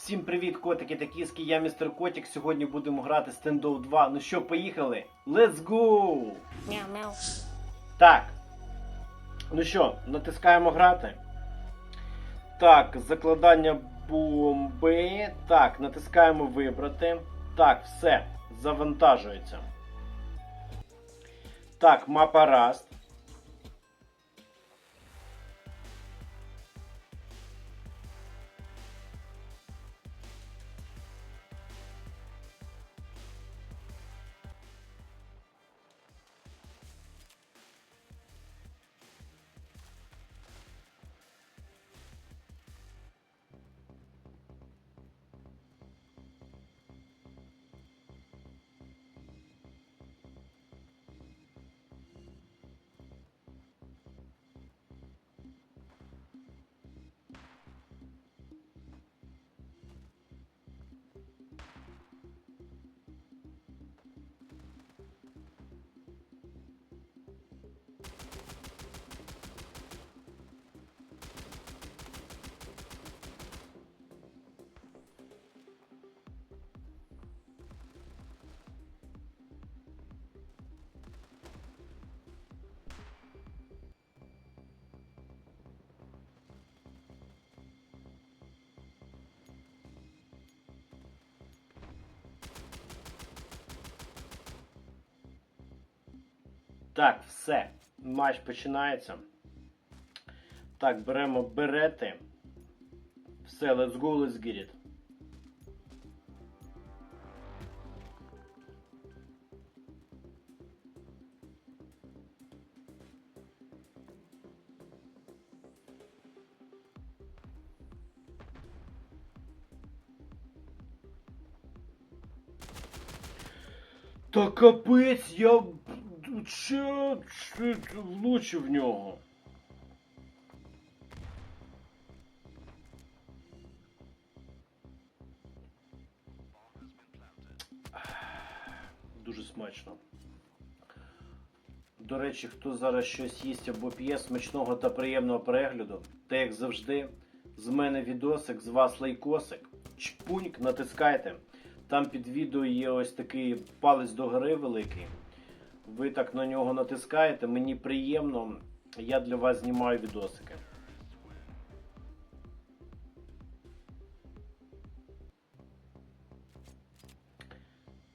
Всім привіт, котики та кіски, я містер Котик. Сьогодні будемо грати Standoff 2. Ну що, поїхали? Let's go! Мяу-мяу. Так. Ну що, натискаємо грати. Так, закладання бомби. Так, натискаємо вибрати. Так, все. Завантажується. Так, мапа Rust. Так, все. Матч починається. Так, беремо берети. Все, let's go, let's get it. Та капець, я ще влучив в нього. Дуже смачно. До речі, хто зараз щось їсть або п'є смачного та приємного перегляду, та як завжди, з мене відосик, з вас лайкосик, чпуньк, натискайте. Там під відео є ось такий палець догори великий. Ви так на нього натискаєте, мені приємно, я для вас знімаю відосики.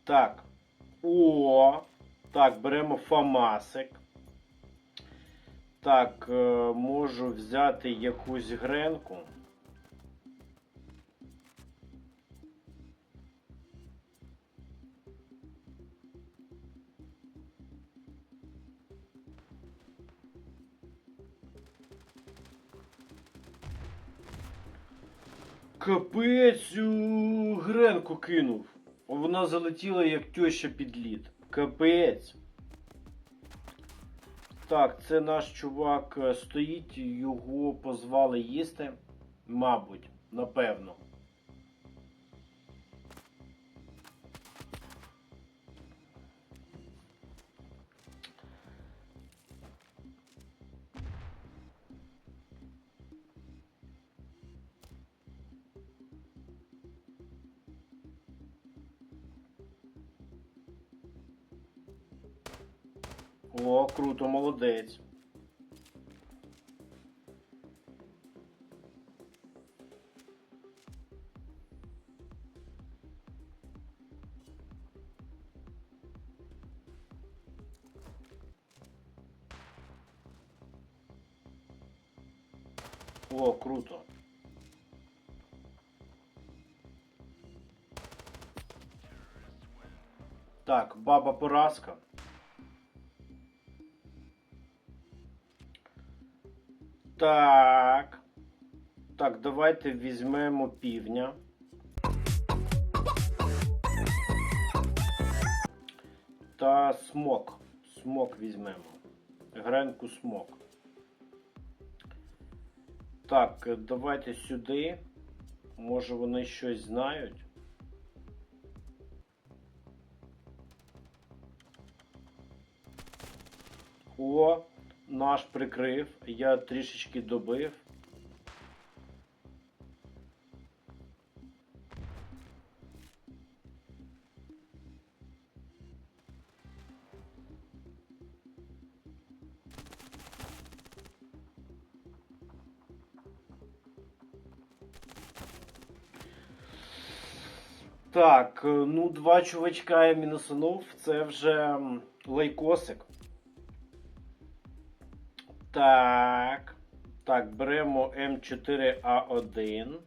Так. О! Так, беремо фамасик. Так, е, можу взяти якусь гренку. Капець гренку кинув. Вона залетіла як теща під лід. Капець. Так, це наш чувак е, стоїть, його позвали їсти. Мабуть, напевно. О, круто, молодець. О, круто. Так, баба поразка. Так. Так, давайте візьмемо півня. Та смок. Смок візьмемо. Гренку смок. Так, давайте сюди. Може вони щось знають. О, наш прикрив, я трішечки добив. Так, е, ну два чувачка я мінусунув, це вже лайкосик. Так. Так, беремо М4А1.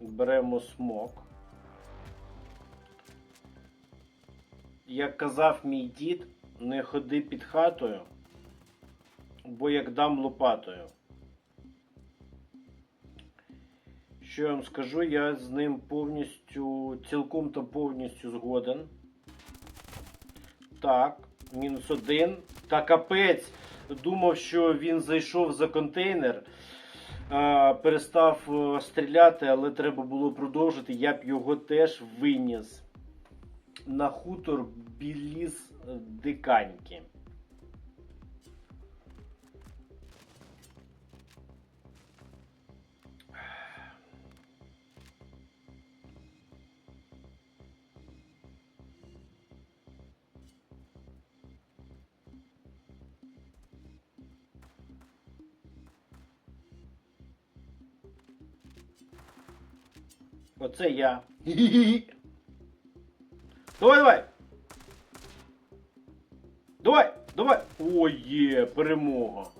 Беремо смок. Як казав мій дід, не ходи під хатою, бо як дам лопатою. Що я вам скажу, я з ним повністю, цілком та повністю згоден. Так, мінус один. Та капець. Думав, що він зайшов за контейнер, перестав е, стріляти, але треба було продовжити. Я б його теж виніс на хутор біліз диканьки. Оце я. Давай, давай. Давай, давай. О, є, перемога.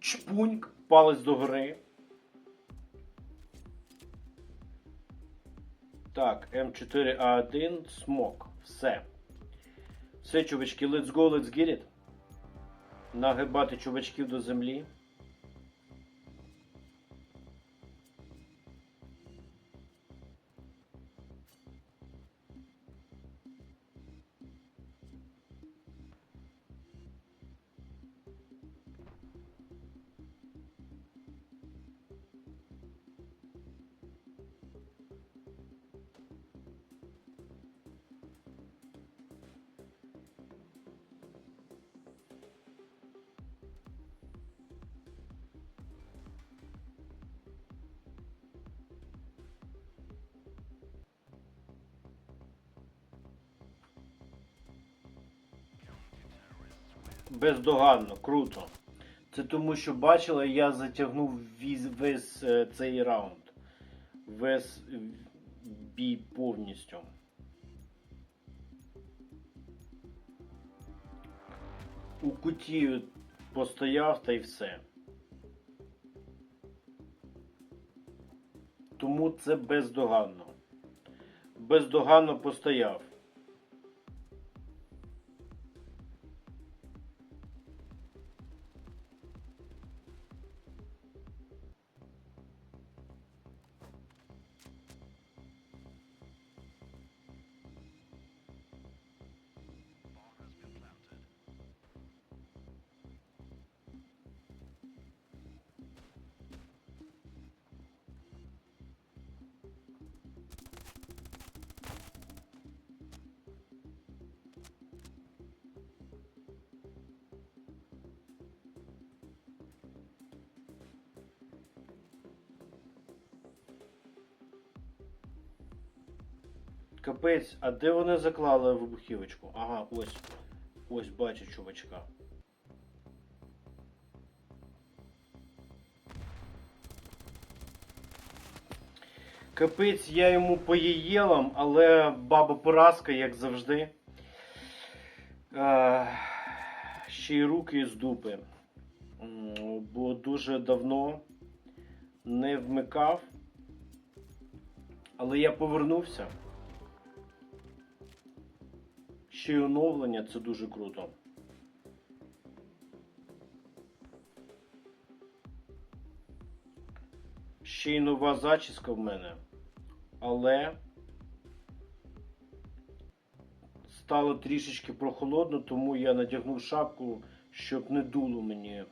Чпуньк, палець до гори. Так, М4А1, смок. Все. Все, чувачки, let's go, let's get it. Нагибати чувачків до землі. Бездоганно, круто. Це тому, що бачила, я затягнув весь е, цей раунд. Весь е, бій повністю. У куті постояв та й все. Тому це бездоганно. Бездоганно постояв. Капець, а де вони заклали вибухівочку? Ага, ось. Ось бачу чувачка. Капець, я йому по їєлам, але баба поразка, як завжди. Е, ще й руки з дупи. Бо дуже давно не вмикав. Але я повернувся. Ще й оновлення це дуже круто. Ще й нова зачіска в мене. Але стало трішечки прохолодно, тому я надягнув шапку, щоб не дуло мені.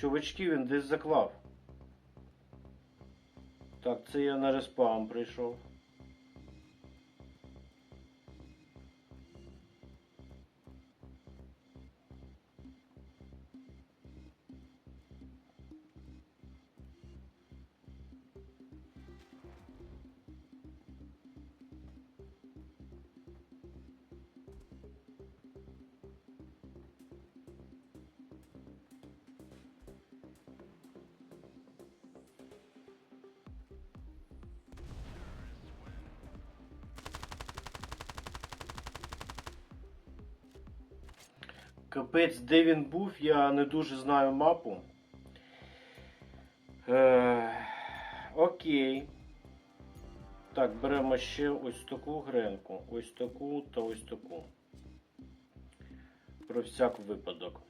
Чувачки він десь заклав. Так, це я на респаун прийшов. Капець, де він був, я не дуже знаю мапу. Е, окей. Так, беремо ще ось таку гренку, ось таку та ось таку. Про всяк випадок.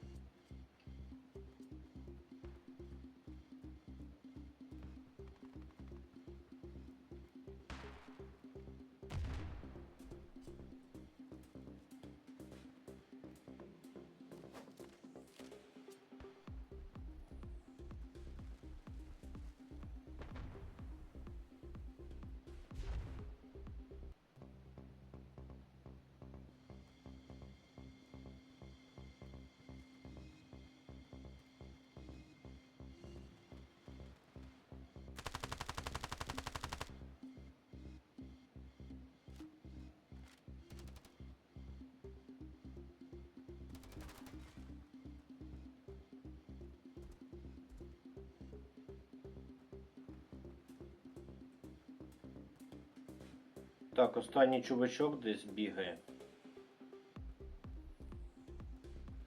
Так, останній чувачок десь бігає.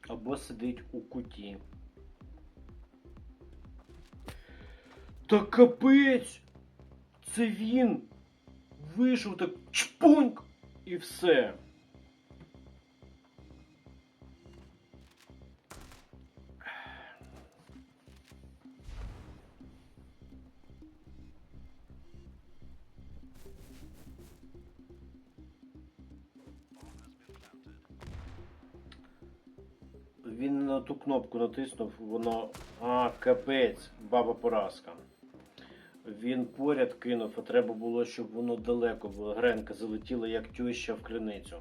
Або сидить у куті. Та капець! Це він! Вийшов так чпуньк! І все. На ту кнопку натиснув, воно. А, капець, баба поразка. Він поряд кинув, а треба було, щоб воно далеко було. Гренка залетіла як тюща в криницю.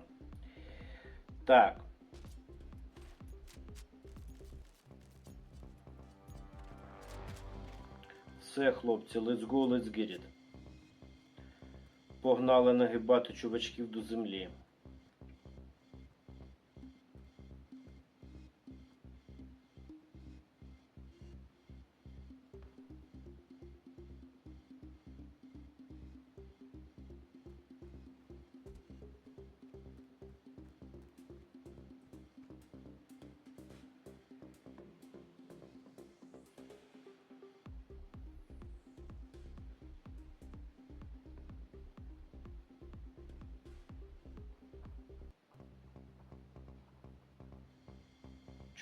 Так. Все, хлопці, let's go, let's get it. Погнали нагибати чувачків до землі.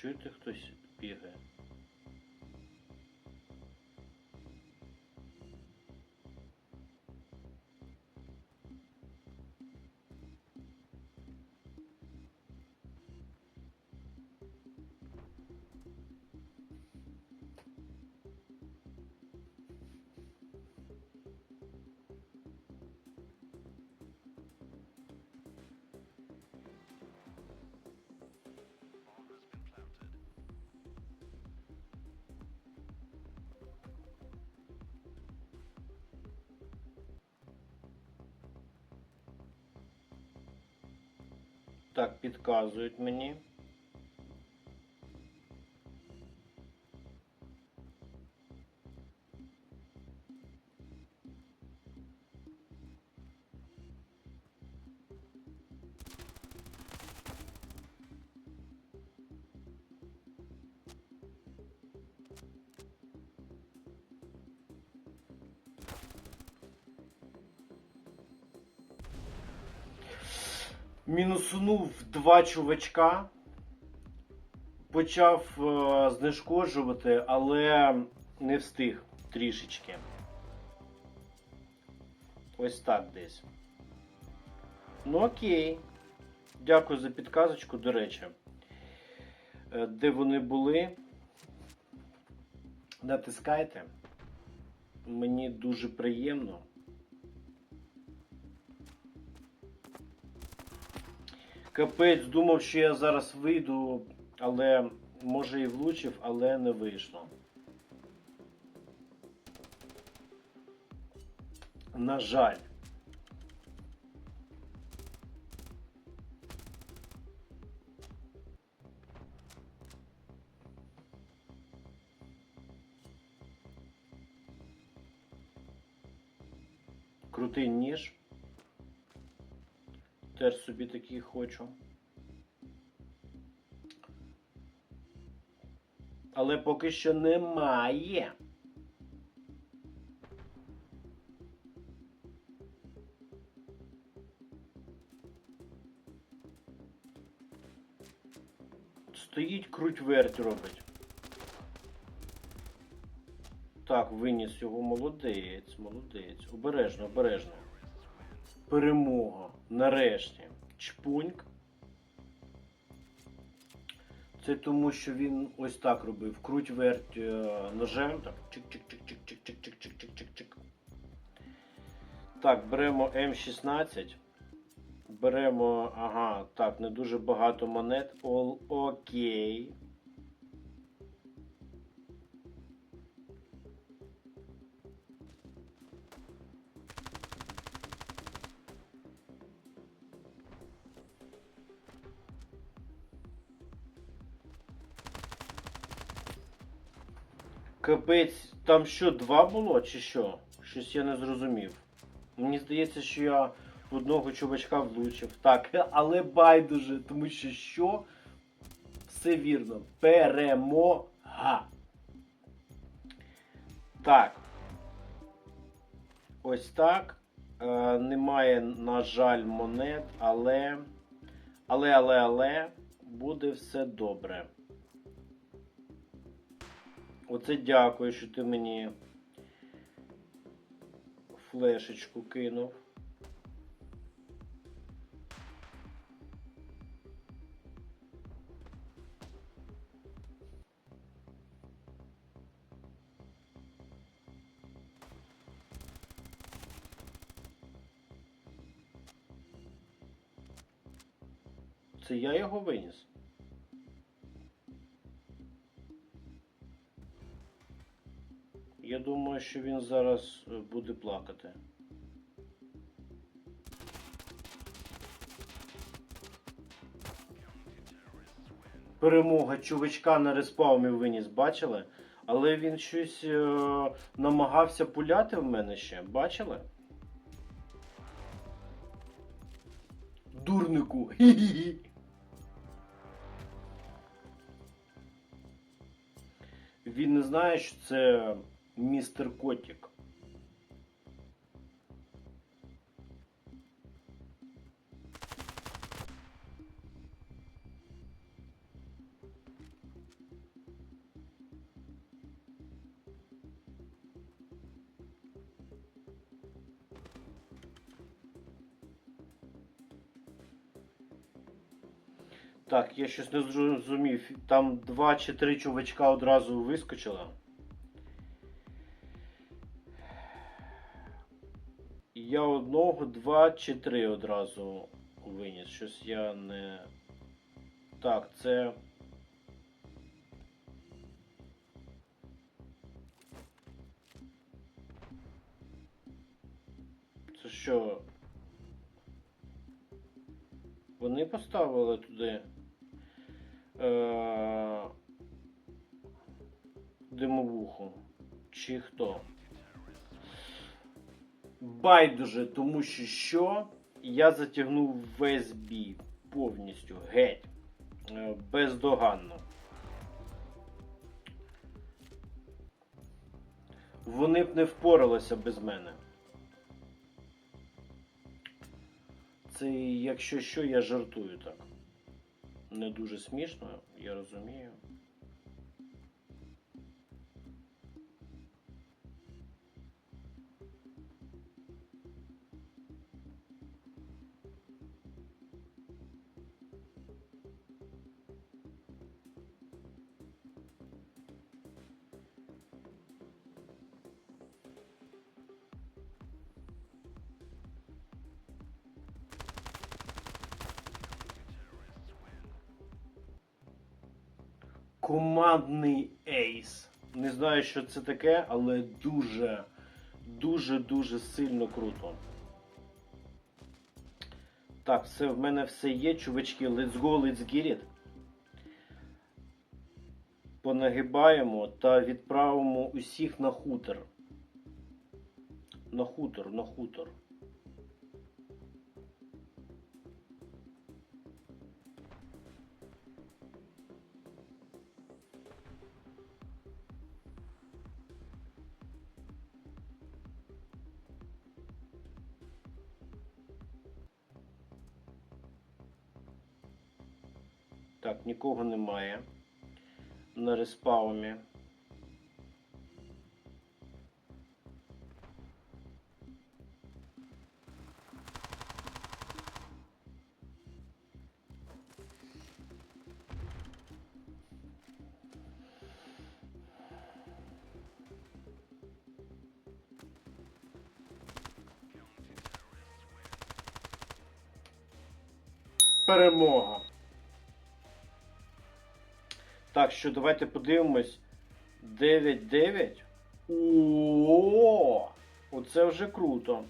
Чуєте, хтось бігає? Так, підказують мені. Мінусунув два чувачка. Почав е, знешкоджувати, але не встиг трішечки. Ось так десь. Ну окей. Дякую за підказочку, до речі. Е, Де вони були? натискайте. Мені дуже приємно. Капець, думав, що я зараз вийду, але може і влучив, але не вийшло. На жаль. Крутий ніж. Теж собі такий хочу. Але поки що немає. Стоїть круть верть робить. Так, виніс його молодець, молодець. Обережно, обережно. Перемога. Нарешті. Чпуньк. Це тому, що він ось так робив. Круть верть е, ножем. Так. Чик-чик-чик-чик-чик-чик-чик-чик-чик-чик. Так, беремо М16. Беремо, ага, так, не дуже багато монет. All окей. Капець, там що, два було чи що? Щось я не зрозумів. Мені здається, що я одного чувачка влучив. Так, але байдуже, тому що що? Все вірно. Перемога. Так. Ось так. Е, немає, на жаль, монет, але. Але, але, але, буде все добре. Оце дякую, що ти мені флешечку кинув. Це я його виніс. Що він зараз е, буде плакати. Перемога чувачка на респаумі виніс, бачили? Але він щось е, намагався пуляти в мене ще, бачили? Дурнику. Він не знає, що це містер Котік. Так, я щось не зрозумів. Там два чи три чувачка одразу вискочило. Одного, два чи три одразу виніс. Щось я не. Так, це. Це що? Вони поставили туди. Е... Димовуху. Чи хто? Байдуже, тому що що? Я затягнув весь бій повністю геть. Е, Бездоганно. Вони б не впоралися без мене. Це якщо що, я жартую так. Не дуже смішно, я розумію. Знаю, що це таке, але дуже, дуже, дуже сильно круто. Так, все, в мене все є, чувачки. Let's go, let's get it. Понагибаємо та відправимо усіх на хутор. На хутор, на хутор. Нікого немає. На респаумі. Перемога. Так що давайте подивимось. 9-9. О, оце вже круто.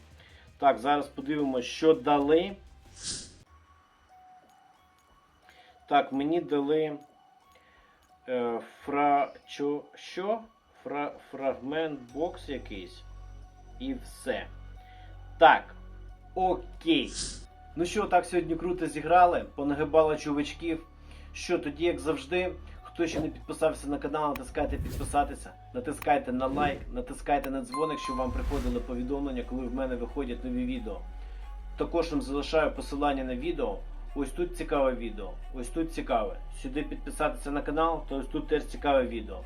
Так, зараз подивимось, що дали. Так, мені дали е, фра... Чо... що? Фра... Фрагмент бокс якийсь. І все. Так. Окей. Ну що, так сьогодні круто зіграли, понагибали чувачків. Що тоді, як завжди, хто ще не підписався на канал, натискайте підписатися, натискайте на лайк, натискайте на дзвоник, щоб вам приходили повідомлення, коли в мене виходять нові відео. Також вам залишаю посилання на відео. Ось тут цікаве відео, ось тут цікаве. Сюди підписатися на канал, то ось тут теж цікаве відео.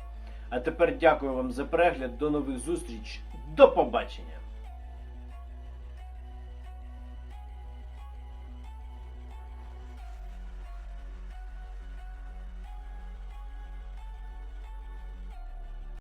А тепер дякую вам за перегляд, до нових зустріч, до побачення!